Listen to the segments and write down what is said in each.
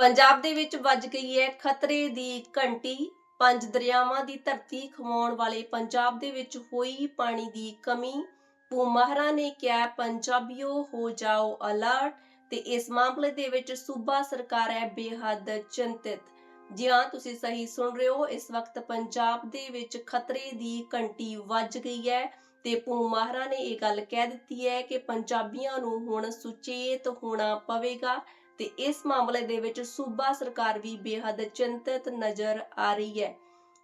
ਪੰਜਾਬ ਦੇ ਵਿੱਚ ਵੱਜ ਗਈ ਹੈ ਖਤਰੇ ਦੀ ਘੰਟੀ। ਪੰਜ ਦਰਿਆਵਾਂ ਦੀ ਧਰਤੀ ਖਵਾਉਣ ਵਾਲੇ ਪੰਜਾਬ ਦੇ ਵਿੱਚ ਹੋਈ ਪਾਣੀ ਦੀ ਕਮੀ। ਭੂਮਾਹਰਾਂ ਨੇ ਕਿਹਾ, ਪੰਜਾਬੀਓ, ਹੋ ਜਾਓ ਅਲਰਟ। ਤੇ ਇਸ ਮਾਮਲੇ ਦੇ ਵਿੱਚ ਸੂਬਾ ਸਰਕਾਰ ਹੈ ਬੇਹੱਦ ਚਿੰਤਿਤ। ਜੀ ਹਾਂ, ਤੁਸੀਂ ਸਹੀ ਸੁਣ ਰਹੇ ਹੋ। ਇਸ ਵਕਤ ਪੰਜਾਬ ਦੇ ਵਿੱਚ ਖਤਰੇ ਦੀ ਘੰਟੀ ਵੱਜ ਗਈ ਹੈ ਤੇ ਭੂਮਾਹਰਾਂ ਨੇ ਇਹ ਗੱਲ ਕਹਿ ਦਿੱਤੀ ਹੈ ਕਿ ਪੰਜਾਬੀਆਂ ਨੂੰ ਹੁਣ ਸੁਚੇਤ ਹੋਣਾ ਪਵੇਗਾ। ਤੇ ਇਸ ਮਾਮਲੇ ਦੇ ਵਿੱਚ ਸੂਬਾ ਸਰਕਾਰ ਵੀ ਬੇਹੱਦ ਚਿੰਤਤ ਨਜ਼ਰ ਆ ਰਹੀ ਹੈ।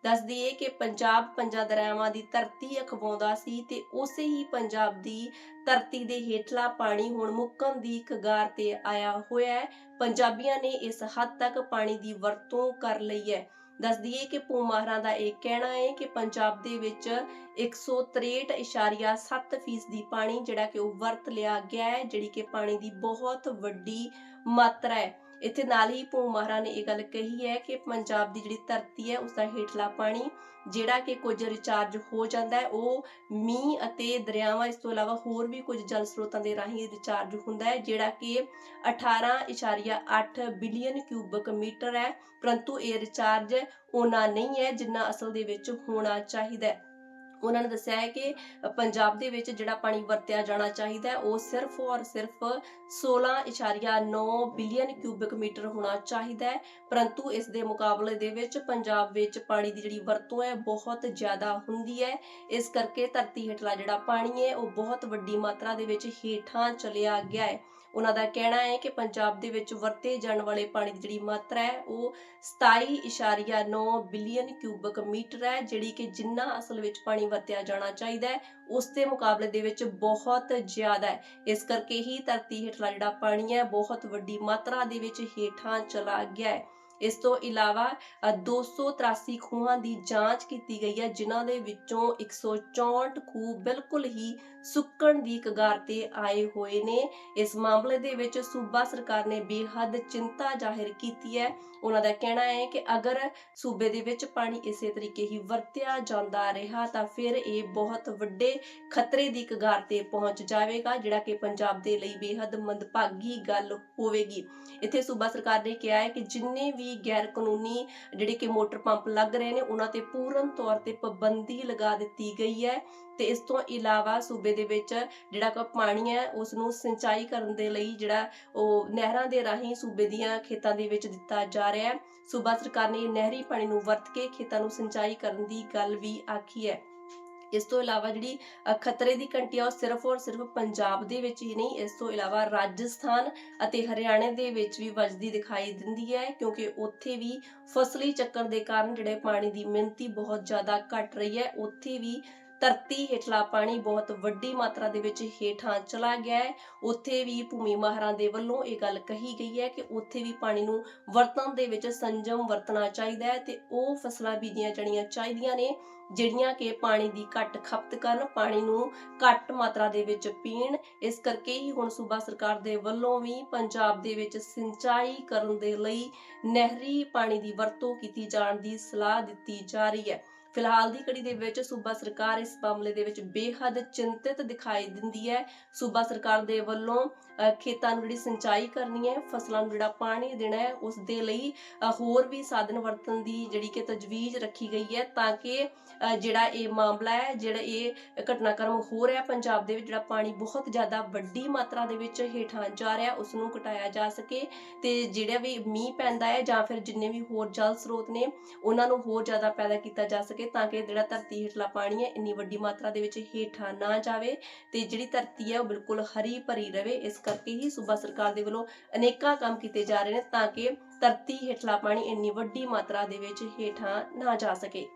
ਦੱਸ ਦਈਏ ਕਿ ਪੰਜਾਬ ਪੰਜਾਂ ਦਰਿਆਵਾਂ ਦੀ ਧਰਤੀ ਅਖਵਾਉਂਦਾ ਸੀ ਤੇ ਉਸੇ ਹੀ ਪੰਜਾਬ ਦੀ ਧਰਤੀ ਦੇ ਹੇਠਲਾ ਪਾਣੀ ਹੁਣ ਮੁੱਕਣ ਦੀ ਕਗਾਰ ਤੇ ਆਇਆ ਹੋਇਆ ਹੈ। ਪੰਜਾਬੀਆਂ ਨੇ ਇਸ ਹੱਦ ਤੱਕ ਪਾਣੀ ਦੀ ਵਰਤੋਂ ਕਰ ਲਈ ਹੈ। ਦੱਸ ਦਈਏ ਕਿ ਭੂਮਾਹਰਾਂ ਦਾ ਇਹ ਕਹਿਣਾ ਹੈ ਕਿ ਪੰਜਾਬ ਦੇ ਵਿੱਚ 163.7 ਫੀਸਦੀ ਪਾਣੀ ਜਿਹੜਾ ਕਿ ਉਹ ਵਰਤ ਲਿਆ ਗਿਆ ਹੈ, ਜਿਹੜੀ ਕਿ ਪਾਣੀ ਦੀ ਬਹੁਤ ਵੱਡੀ ਮਾਤਰਾ ਹੈ। ਇੱਥੇ ਨਾਲ ਹੀ ਭੂਮਾਹਰਾਂ ਨੇ ਇਹ ਗੱਲ ਕਹੀ ਹੈ ਕਿ ਪੰਜਾਬ ਦੀ ਜਿਹੜੀ ਧਰਤੀ ਹੈ ਉਸ ਦਾ ਹੇਠਲਾ ਪਾਣੀ ਜਿਹੜਾ ਕਿ ਕੁਝ ਰਿਚਾਰਜ ਹੋ ਜਾਂਦਾ ਹੈ, ਉਹ ਮੀਂਹ ਅਤੇ ਦਰਿਆਵਾਂ, ਇਸ ਤੋਂ ਇਲਾਵਾ ਹੋਰ ਵੀ ਕੁਝ ਜਲ ਸਰੋਤਾਂ ਦੇ ਰਾਹੀਂ ਰਿਚਾਰਜ ਹੁੰਦਾ ਹੈ, ਜਿਹੜਾ ਕਿ 18.8 ਬਿਲੀਅਨ ਕਿਊਬਿਕ ਮੀਟਰ ਹੈ, ਪਰੰਤੂ ਇਹ ਰਿਚਾਰਜ ਉਹਨਾਂ ਨਹੀਂ ਹੈ ਜਿੰਨਾ ਅਸਲ ਦੇ ਵਿੱਚ ਹੋਣਾ ਚਾਹੀਦਾ ਹੈ। ਉਹਨਾਂ ਨੇ ਦੱਸਿਆ ਹੈ ਕਿ ਪੰਜਾਬ ਦੇ ਵਿੱਚ ਜਿਹੜਾ ਪਾਣੀ ਵਰਤਿਆ ਜਾਣਾ ਚਾਹੀਦਾ ਹੈ, ਉਹ ਸਿਰਫ ਔਰ ਸਿਰਫ 16.9 ਬਿਲੀਅਨ ਕਿਊਬਿਕ ਮੀਟਰ ਹੋਣਾ ਚਾਹੀਦਾ ਹੈ। ਪਰੰਤੂ ਇਸ ਦੇ ਮੁਕਾਬਲੇ ਦੇ ਵਿੱਚ ਪੰਜਾਬ ਵਿੱਚ ਪਾਣੀ ਦੀ ਜਿਹੜੀ ਵਰਤੋਂ ਹੈ, ਬਹੁਤ ਜ਼ਿਆਦਾ ਹੁੰਦੀ ਹੈ। ਇਸ ਕਰਕੇ ਧਰਤੀ ਹੇਠਲਾ ਜਿਹੜਾ ਪਾਣੀ ਹੈ, ਉਹ ਬਹੁਤ ਵੱਡੀ ਮਾਤਰਾ ਦੇ ਵਿੱਚ ਹੇਠਾਂ ਚਲਿਆ ਗਿਆ ਹੈ। ਉਹਨਾਂ ਦਾ ਕਹਿਣਾ ਹੈ ਕਿ ਪੰਜਾਬ ਦੇ ਵਿੱਚ ਵਰਤੇ ਜਾਣ ਵਾਲੇ ਪਾਣੀ ਦੀ ਜਿਹੜੀ ਮਾਤਰਾ ਹੈ, ਉਹ 27.9 ਬਿਲੀਅਨ ਕਿਊਬਿਕ ਮੀਟਰ ਹੈ, ਜਿਹੜੀ ਕਿ ਜਿੰਨਾ ਅਸਲ ਵਿੱਚ ਪਾਣੀ ਵਰਤਿਆ ਜਾਣਾ ਚਾਹੀਦਾ ਹੈ, ਉਸ ਦੇ ਮੁਕਾਬਲੇ ਦੇ ਵਿੱਚ ਬਹੁਤ ਜ਼ਿਆਦਾ ਹੈ। ਇਸ ਕਰਕੇ ਹੀ ਧਰਤੀ ਹੇਠਲਾ ਜਿਹੜਾ ਪਾਣੀ ਹੈ, ਬਹੁਤ ਵੱਡੀ ਮਾਤਰਾ ਦੇ ਵਿੱਚ ਹੇਠਾਂ ਚਲਾ ਗਿਆ ਹੈ। ਇਸ ਤੋਂ ਇਲਾਵਾ ਅ, 283 ਖੂਹਾਂ ਦੀ ਜਾਂਚ ਕੀਤੀ ਗਈ ਹੈ ਜਿਨ੍ਹਾਂ ਦੇ ਵਿੱਚੋਂ 164 ਖੂਹ ਬਿਲਕੁਲ ਹੀ ਸੁੱਕਣ ਦੀ ਕਗਾਰ ਤੇ ਆਏ ਹੋਏ ਨੇ। ਇਸ ਮਾਮਲੇ ਦੇ ਵਿੱਚ ਸੂਬਾ ਸਰਕਾਰ ਨੇ ਬੇਹੱਦ ਚਿੰਤਾ ਜ਼ਾਹਿਰ ਕੀਤੀ ਹੈ। ਉਹਨਾਂ ਦਾ ਕਹਿਣਾ ਹੈ ਕਿ ਅਗਰ ਸੂਬੇ ਦੇ ਵਿੱਚ ਪਾਣੀ ਇਸੇ ਤਰੀਕੇ ਹੀ ਵਰਤਿਆ ਜਾਂਦਾ ਰਿਹਾ ਤਾਂ ਫਿਰ ਇਹ ਬਹੁਤ ਵੱਡੇ ਖਤਰੇ ਦੀ ਕਗਾਰ ਤੇ ਪਹੁੰਚ ਜਾਵੇਗਾ ਜਿਹੜਾ ਕਿ ਪੰਜਾਬ ਦੇ ਲਈ ਬੇਹੱਦ ਮੰਦਭਾਗੀ ਗੱਲ ਹੋਵੇਗੀ। ਇੱਥੇ ਸੂਬਾ ਸਰਕਾਰ ਨੇ ਕਿਹਾ ਹੈ ਕਿ ਜਿੰਨੇ ਵੀ ਗੈਰ ਕਾਨੂੰਨੀ ਜਿਹੜੇ ਕਿ ਮੋਟਰ ਪੰਪ ਲੱਗ ਰਹੇ ਨੇ, ਉਹਨਾਂ ਤੇ ਪੂਰਨ ਤੌਰ ਤੇ ਪਾਬੰਦੀ ਲਗਾ ਦਿੱਤੀ ਗਈ ਹੈ ਤੇ ਇਸ ਤੋਂ ਇਲਾਵਾ ਸੂਬੇ ਦੇ ਵਿੱਚ ਜਿਹੜਾ ਕਿ ਪਾਣੀ ਹੈ ਉਸ ਨੂੰ ਸਿੰਚਾਈ ਕਰਨ ਦੇ ਲਈ ਜਿਹੜਾ ਉਹ ਨਹਿਰਾਂ ਦੇ ਰਾਹੀਂ ਸੂਬੇ ਦੀਆਂ ਖੇਤਾਂ ਦੇ ਵਿੱਚ ਦਿੱਤਾ ਜਾ ਰਿਹਾ ਹੈ। ਸੂਬਾ ਸਰਕਾਰ ਨੇ ਨਹਿਰੀ ਪਾਣੀ ਨੂੰ ਵਰਤ ਕੇ ਖੇਤਾਂ ਨੂੰ ਸਿੰਚਾਈ ਕਰਨ ਦੀ ਗੱਲ ਵੀ ਆਖੀ ਹੈ। ਇਸ ਤੋਂ ਇਲਾਵਾ ਜਿਹੜੀ ਖਤਰੇ ਦੀ ਘੰਟੀ ਆ ਉਹ ਸਿਰਫ ਔਰ ਸਿਰਫ ਪੰਜਾਬ ਦੇ ਵਿੱਚ ਹੀ ਨਹੀਂ, ਇਸ ਤੋਂ ਇਲਾਵਾ ਰਾਜਸਥਾਨ ਅਤੇ ਹਰਿਆਣੇ ਦੇ ਵਿੱਚ ਵੀ ਵੱਜਦੀ ਦਿਖਾਈ ਦਿੰਦੀ ਹੈ, ਕਿਉਂਕਿ ਉੱਥੇ ਵੀ ਫਸਲੀ ਚੱਕਰ ਦੇ ਕਾਰਨ ਜਿਹੜੇ ਪਾਣੀ ਦੀ ਮਿਣਤੀ ਬਹੁਤ ਜ਼ਿਆਦਾ ਘਟ ਰਹੀ ਹੈ, ਉੱਥੇ ਵੀ ਧਰਤੀ ਹੇਠਲਾ ਪਾਣੀ ਬਹੁਤ ਵੱਡੀ ਮਾਤਰਾ ਦੇ ਵਿੱਚ ਹੇਠਾਂ ਚਲਾ ਗਿਆ ਹੈ। ਉੱਥੇ ਵੀ ਭੂਮੀ ਮਾਹਰਾਂ ਦੇ ਵੱਲੋਂ ਇਹ ਗੱਲ ਕਹੀ ਗਈ ਹੈ ਕਿ ਉੱਥੇ ਵੀ ਪਾਣੀ ਨੂੰ ਵਰਤਣ ਦੇ ਵਿੱਚ ਸੰਜਮ ਵਰਤਣਾ ਚਾਹੀਦਾ ਹੈ ਤੇ ਉਹ ਫਸਲਾਂ ਬੀਜੀਆਂ ਜਾਣੀਆਂ ਚਾਹੀਦੀਆਂ ਨੇ, ਜਿਹੜੀਆਂ ਕਿ ਪਾਣੀ ਦੀ ਘੱਟ ਖਪਤ ਕਰਨ, ਪਾਣੀ ਨੂੰ ਘੱਟ ਮਾਤਰਾ ਦੇ ਵਿੱਚ ਪੀਣ। ਇਸ ਕਰਕੇ ਹੀ ਹੁਣ ਸੂਬਾ ਸਰਕਾਰ ਦੇ ਵੱਲੋਂ ਵੀ ਪੰਜਾਬ ਦੇ ਵਿੱਚ ਸਿੰਚਾਈ ਕਰਨ ਦੇ ਲਈ ਨਹਿਰੀ ਪਾਣੀ ਦੀ ਵਰਤੋਂ ਕੀਤੀ ਜਾਣ ਦੀ ਸਲਾਹ ਦਿੱਤੀ ਜਾ ਰਹੀ ਹੈ। ਫਿਲਹਾਲ ਦੀ ਘੜੀ ਦੇ ਵਿੱਚ ਸੂਬਾ ਸਰਕਾਰ ਇਸ ਮਾਮਲੇ ਦੇ ਵਿੱਚ ਬੇਹੱਦ ਚਿੰਤਿਤ ਦਿਖਾਈ ਦਿੰਦੀ ਹੈ। ਸੂਬਾ ਸਰਕਾਰ ਦੇ ਵੱਲੋਂ ਖੇਤਾਂ ਨੂੰ ਜਿਹੜੀ ਸਿੰਚਾਈ ਕਰਨੀ ਹੈ, ਫਸਲਾਂ ਨੂੰ ਜਿਹੜਾ ਪਾਣੀ ਦੇਣਾ ਹੈ, ਉਸ ਦੇ ਲਈ ਹੋਰ ਵੀ ਸਾਧਨ ਵਰਤਣ ਦੀ ਜਿਹੜੀ ਕਿ ਤਜਵੀਜ਼ ਰੱਖੀ ਗਈ ਹੈ ਤਾਂ ਕਿ ਜਿਹੜਾ ਇਹ ਮਾਮਲਾ ਹੈ, ਜਿਹੜਾ ਇਹ ਘਟਨਾਕ੍ਰਮ ਹੋ ਰਿਹਾ ਪੰਜਾਬ ਦੇ ਵਿੱਚ ਜਿਹੜਾ ਪਾਣੀ ਬਹੁਤ ਜ਼ਿਆਦਾ ਵੱਡੀ ਮਾਤਰਾ ਦੇ ਵਿੱਚ ਹੇਠਾਂ ਜਾ ਰਿਹਾ, ਉਸ ਨੂੰ ਘਟਾਇਆ ਜਾ ਸਕੇ ਤੇ ਜਿਹੜਾ ਵੀ ਮੀਂਹ ਪੈਂਦਾ ਹੈ ਜਾਂ ਫਿਰ ਜਿੰਨੇ ਵੀ ਹੋਰ ਜਲ ਸਰੋਤ ਨੇ, ਉਹਨਾਂ ਨੂੰ ਹੋਰ ਜ਼ਿਆਦਾ ਪੈਦਾ ਕੀਤਾ ਜਾ ਸਕੇ ਤਾਂ ਕਿ ਜਿਹੜਾ ਧਰਤੀ ਹੇਠਲਾ ਪਾਣੀ ਹੈ ਇੰਨੀ ਵੱਡੀ ਮਾਤਰਾ ਦੇ ਵਿੱਚ ਹੇਠਾਂ ਨਾ ਜਾਵੇ ਤੇ ਜਿਹੜੀ ਧਰਤੀ ਹੈ ਉਹ ਬਿਲਕੁਲ ਹਰੀ ਭਰੀ ਰਵੇ। ਇਸ ਕਰਕੇ ਹੀ ਸੂਬਾ ਸਰਕਾਰ ਦੇ ਵੱਲੋਂ ਅਨੇਕਾਂ ਕੰਮ ਕੀਤੇ ਜਾ ਰਹੇ ਨੇ ਤਾਂ ਕਿ ਧਰਤੀ ਹੇਠਲਾ ਪਾਣੀ ਇੰਨੀ ਵੱਡੀ ਮਾਤਰਾ ਦੇ ਵਿੱਚ ਹੇਠਾਂ ਨਾ ਜਾ ਸਕੇ।